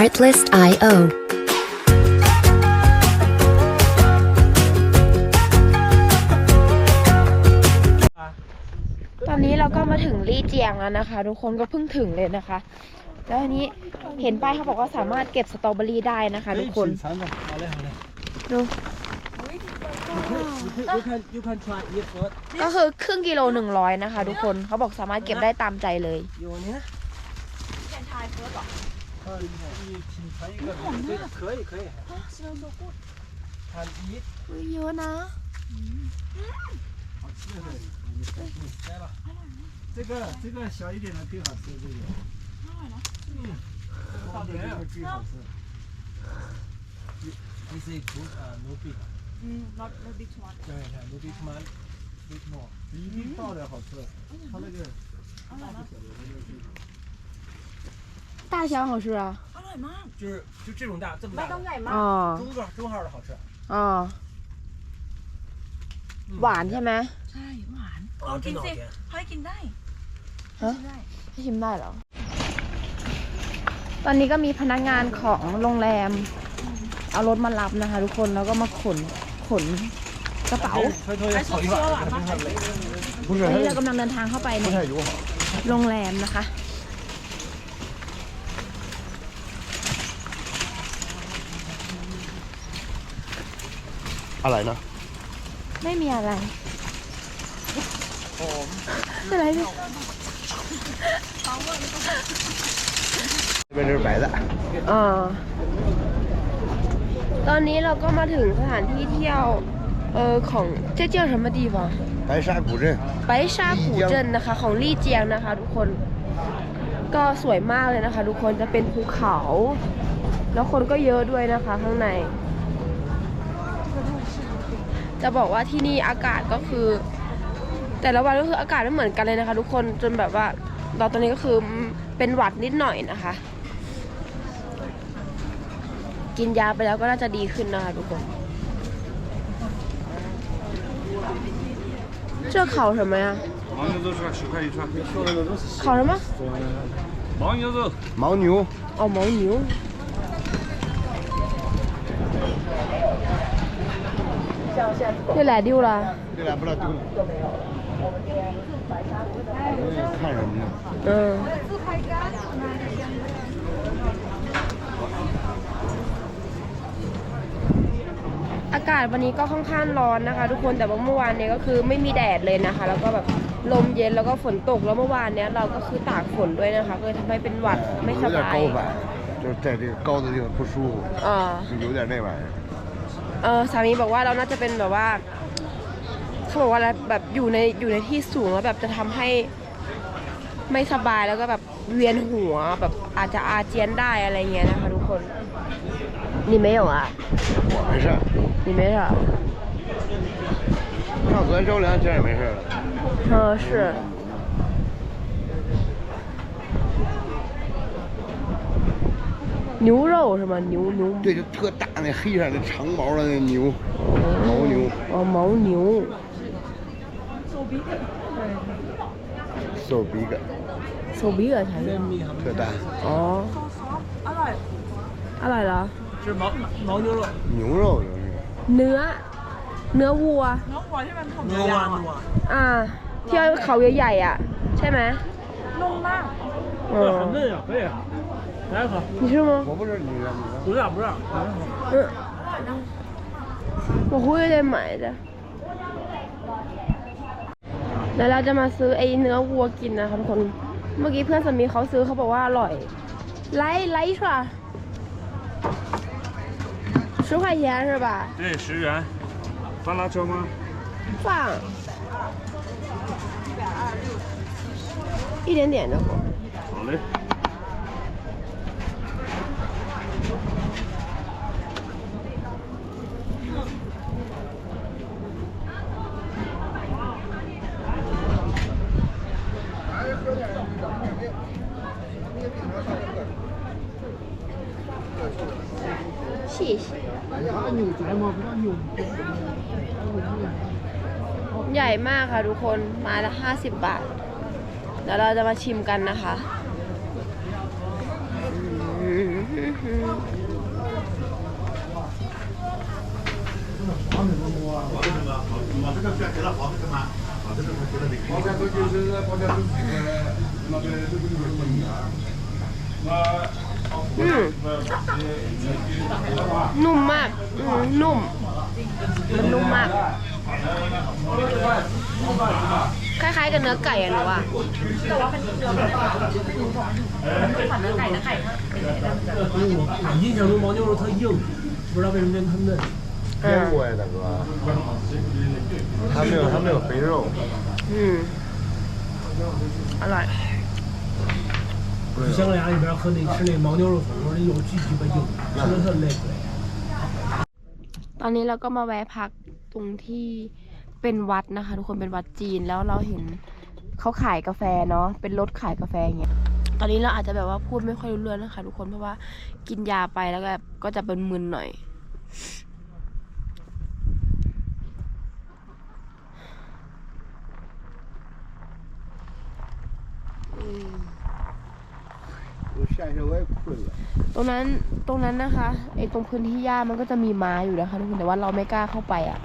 Artlist.io ตอนนี้เราก็มาถึงลี่เจียงแล้วนะคะ ทุกคนก็เพิ่งถึงเลยนะคะ แล้วอันนี้เห็นป้ายเขาบอกว่าสามารถเก็บสตรอเบอรี่ได้นะคะ ทุกคนดูก็คือครึ่งกิโลหนึ่งร้อยนะคะ ทุกคนเขาบอกสามารถเก็บได้ตามใจเลย 他你品尝一个，对，可以可以。啊，是很多货。他一。哎呦呢。嗯。好吃的，你你。这个这个小一点的更好吃，这个。嗯，好甜啊！最好吃。你你是土啊，罗比。嗯，not not too much。对对，not too much，bit more。已经爆的好吃，它那个。啊，来了。大小好吃啊อร่อยมาก 就是就这种大这么 ไม่ 大 ต้อง 的， ใหญ่มาก อ๋อ 中个中号的好吃。 อ๋อหวานใช่ไหม ใช่หวานล 哦 อง，กิน 真的好 สิ 甜。 เฮ้ยกินได้ ฮะ กินได้ ให้ชิมได้เหรอ ตอนนี้ก็มีพนักงานของโรงแรม เอารถมารับนะคะ ทุกคนแล้วก็มาขนขนกระเป๋า 推脱也好一把，真的累。不 ตอนนี้ 是 เรากำลังเดินทางเข้าไปใน 不太友好。 โรงแรมนะคะ อะไรนะ ไม่มีอะไรอะไรเนี่ย 这边是白的， อ่าตอนนี้เราก็มาถึงสถานที่เที่ยว เออของ这叫什么地方白沙古镇。 ไปชากูเจินนะคะ ของลี่เจียงนะคะ ทุกคน ก็สวยมากเลยนะคะ ทุกคนจะเป็นภูเขา แล้วคนก็เยอะด้วยนะคะ ข้างใน จะบอกว่าที่นี่อากาศก็คือ แต่ละวันก็คืออากาศไม่เหมือนกันเลยนะคะ ทุกคนจนแบบว่าเราตอนนี้ก็คือเป็นหวัดนิดหน่อยนะคะ กินยาไปแล้วก็น่าจะดีขึ้นนะคะทุกคน这烤什么呀？牦牛肉是十块一串，烤什么？牦牛肉牦牛，哦，牦牛。 这俩丢了。这俩不知道丢了。看什么呢？嗯。อากาศวันนี้ก็ค่อนข้างร้อนนะคะ ทุกคนแต่ว่าเมื่อวานเนี้ยก็คือไม่มีแดดเลยนะคะ แล้วก็แบบลมเย็นแล้วก็ฝนตกแล้วเมื่อวานเนี้ยเราก็คือตากฝนด้วยนะคะก็เลยทำให้เป็นหวัดไม่ส 有点 บาย 高反，就是在这个高的地方不舒服， อ่า 就有点那玩意儿。 เออสามีบอกว่าเราน่าจะเป็นแบบว่าเขาบอกว่าอะไรแบบอยู่ในอยู่ในที่สูงแล้วแบบจะทำให้ไม่สบายแล้วก็แบบเวียนหัวแบบอาจจะอาเจียนได้อะไรเงี้ยนะคะทุกคน你没有啊我没事儿，你没事上昨天着凉，今儿也没事儿了。嗯是 牛肉是吗牛牛对，就特大那黑色的长毛的那牛，牦牛，哦牦牛，so big，手比个才是特大，哦 อร่อย อะไรเหรอ 是牦牦牛肉，牛肉就是。 เนื้อ เนื้อวัว น้องหัวที่มันผม 牛 ยาว 啊 ๆ 牛 อ่ะ 啊， อ่าที่เขาใหญ่ๆอ่ะ ใช่ไหม นุ่มมาก อื 这 ม 很嫩呀，可以。 来一口，你吃吗？我不是你的，你的。不是不是，嗯，我会ได้ไหมจ้ะเดี๋ยวเราจะมาซื้อไอ้เนื้อวัวกินนะคะทุกคน เมื่อกี้เพื่อนสามีเขาซื้อเขาบอกว่าอร่อย ไลท์ไลท์ค่ะ十块钱是吧？对，十元。放辣椒吗？放一点点就够。好嘞。 谢谢ใหญ่มากค่ะทุกคนไมาละห้าสิบบาท เดี๋ยวเราจะมาชิมกันนะคะ อืมนุ่มมากอืมนุ่ม มันนุ่มมาก คล้ายๆกับเนื้อไก่อะหนูว่า 我印象中牦牛肉特硬，不知道为什么变特嫩。 腌过呀，大哥。它没有，它没有肥肉。 อืม อร่อย 去香格里拉那边喝那吃那牦牛肉火锅，那肉巨鸡巴硬，吃的特累。 ตอนนี้เราก็มาแวะพักตรงที่เป็นวัดนะคะ ทุกคนเป็นวัดจีนแล้วเราเห็นเขาขายกาแฟเนาะเป็นรถขายกาแฟอย่างเงี้ยตอนนี้เราอาจจะแบบว่าพูดไม่ค่อยรู้เรื่องนะคะ ทุกคนเพราะว่ากินยาไปแล้วก็แบบก็จะเป็นมึนหน่อย 我下去我也困了。 ตรงนั้นตรงนั้นนะคะไอ้ตรงพื้นที่หญ้ามันก็จะมีม้าอยู่นะคะทุกคนแต่ว่าเราไม่กล้าเข้าไปอะ่ะ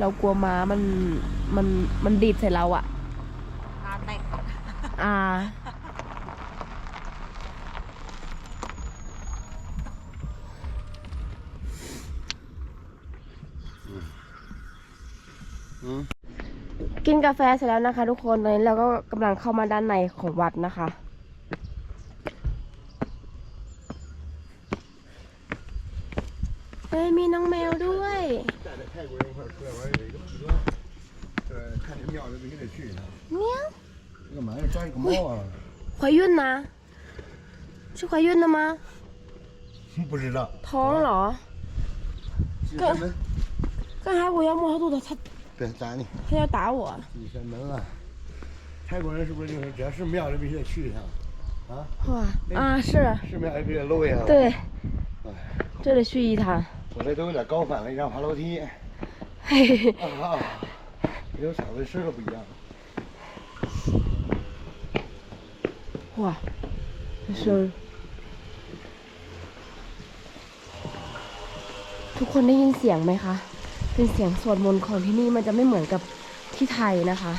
เรากลัวม้ามันมันมันดีดใส่เราอะ่ะตาแตกอ่าอืมกินกาแฟเสร็จแล้วนะคะ ทุกคนตอนนี้เราก็กำลังเข้ามาด้านในของวัดนะคะมีน้องแมวด้วย 带着泰国人一块儿出来玩，有一个河，呃，看这庙就必须得去一趟。 เนี้ย 这干嘛呀？抓一个猫啊？ 怀孕นะ是怀孕了吗不知道。ท้องเหรอ 进山门，刚才我要摸他肚子，他别打你，他要打我。进山门了。泰国人是不是就是只要是庙就必须得去一趟？啊，哇啊，是是庙就必须得搂一下。。对，这里去一趟。 我这都有点高反了，一上爬楼梯。嘿嘿嘿，啊，有嗓子声都不一样。哇，这声ทุกคนได้ยินเสียงไหมคะ เป็นเสียงสวดมนต์ของที่นี่มันจะไม่เหมือนกับที่ไทยนะคะ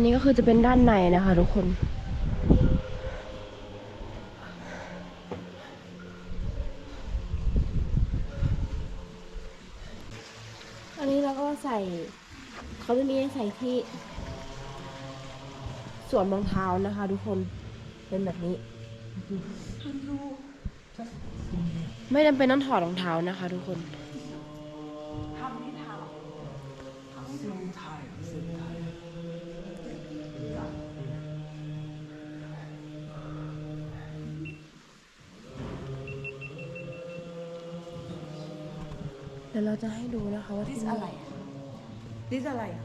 นนี้ก็คือจะเป็นด้านในนะคะทุกคน อันนี้เราก็ใส่เขาจะมีให้ใส่ที่สวมรองเท้านะคะทุกคนเป็นแบบนี้ ไม่จำเป็นต้องถอดรองเท้านะคะทุกคน ดี๋ยวเราจะให้ดูนะคะว่าที่ดิสนี่อะไรอะดิสอะไรอะ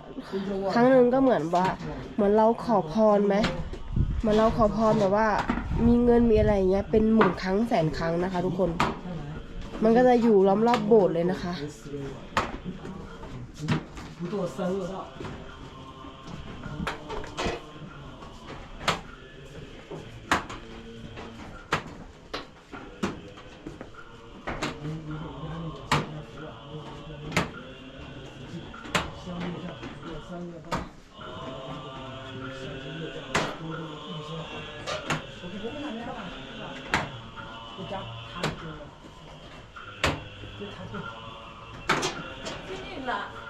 ครั้งหนึ่งก็เหมือนว่า เหมือนเราขอพรไหมเหมือนเราขอพรแบบว่า มีเงินมีอะไรอย่างเงี้ย เป็นหมื่นครั้งแสนครั้งนะคะ ทุกคน มันก็จะอยู่ล้อมรอบโบสถ์เลยนะคะ 그리 고, 이,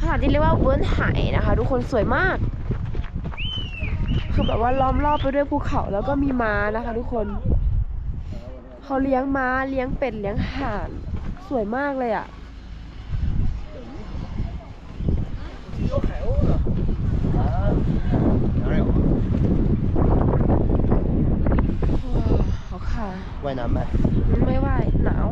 สถานที่เรียกว่าเวิร์นไห่นะคะ ทุกคนสวยมาก คือแบบว่าล้อมรอบไปด้วยภูเขาแล้วก็มีม้านะคะ ทุกคนเขาเลี้ยงม้าเลี้ยงเป็ดเลี้ยงห่านสวยมากเลยอะ่ะว่ายน้ำไหมไม่ว่ายหนาว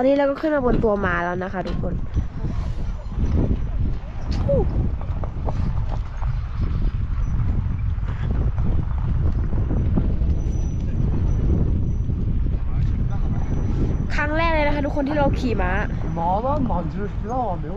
อนนี้เราก็ขึ้นมาบนตัวมาแล้วนะคะ ทุกคนครั้งแรกเลยนะคะ ทุกคนที่เราขี่ม้าหมอว่าหมอจะรอเดี๋ยว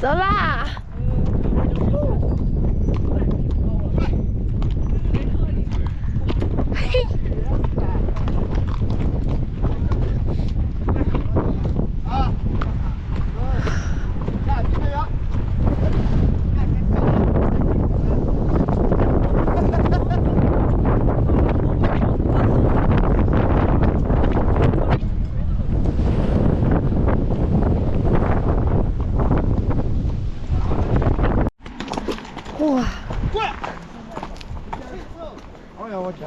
走啦！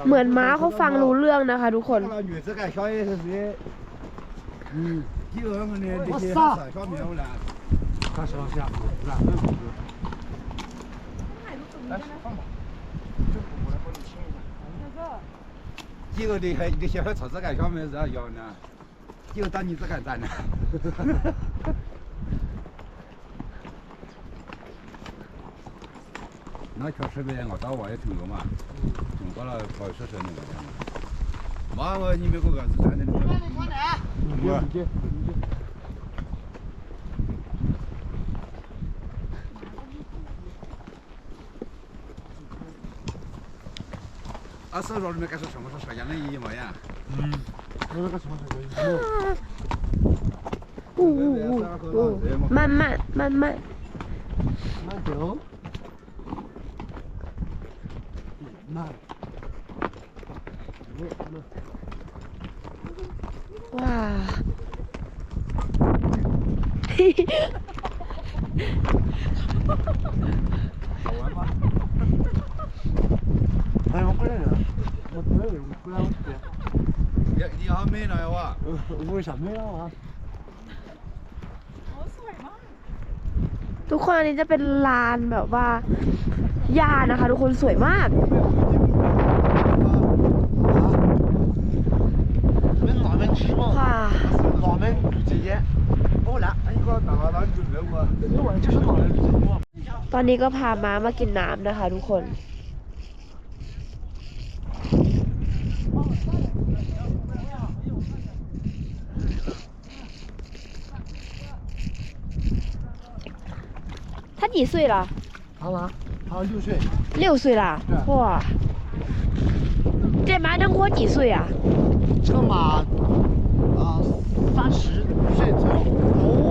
เหมือนม้าเขาฟังรู้เรื่องนะคะทุกคน 那个女子干小爷是谁？嗯，几个人呢？这些小苗了。开始往下，来，几个的还这些还草子干小苗子要呢？几个当女子干咱呢？ 那确实呗，我到我也听过嘛，听过了，好说说那个。妈我你们个个是站的，我啊，手上里面该是什么是啥样的一模样？呜呜呜呜，慢慢慢慢，慢走。 มาว้าวไอ้ของก็ได้เหรอหมดเลยหมดเล้วเดี๋ยวที่เขาไม่น่อยว่ะโอ้ยฉันไม่แล้วอะทุกคนอันนี้จะเป็นลานแบบว่า หญ้านะคะ ทุกคนสวยมาก 我们哪门吃嘛？ ว้า 哪门直接。不来，哎，你给我打个篮球热我。我就是哪门直接嘛。 ตอนนี้ก็พาม้ามากินน้ำนะคะ ทุกคน 他几岁了？他呢？ 他六岁，六岁啦！哇，这马能活几岁啊？这马啊三十岁左右。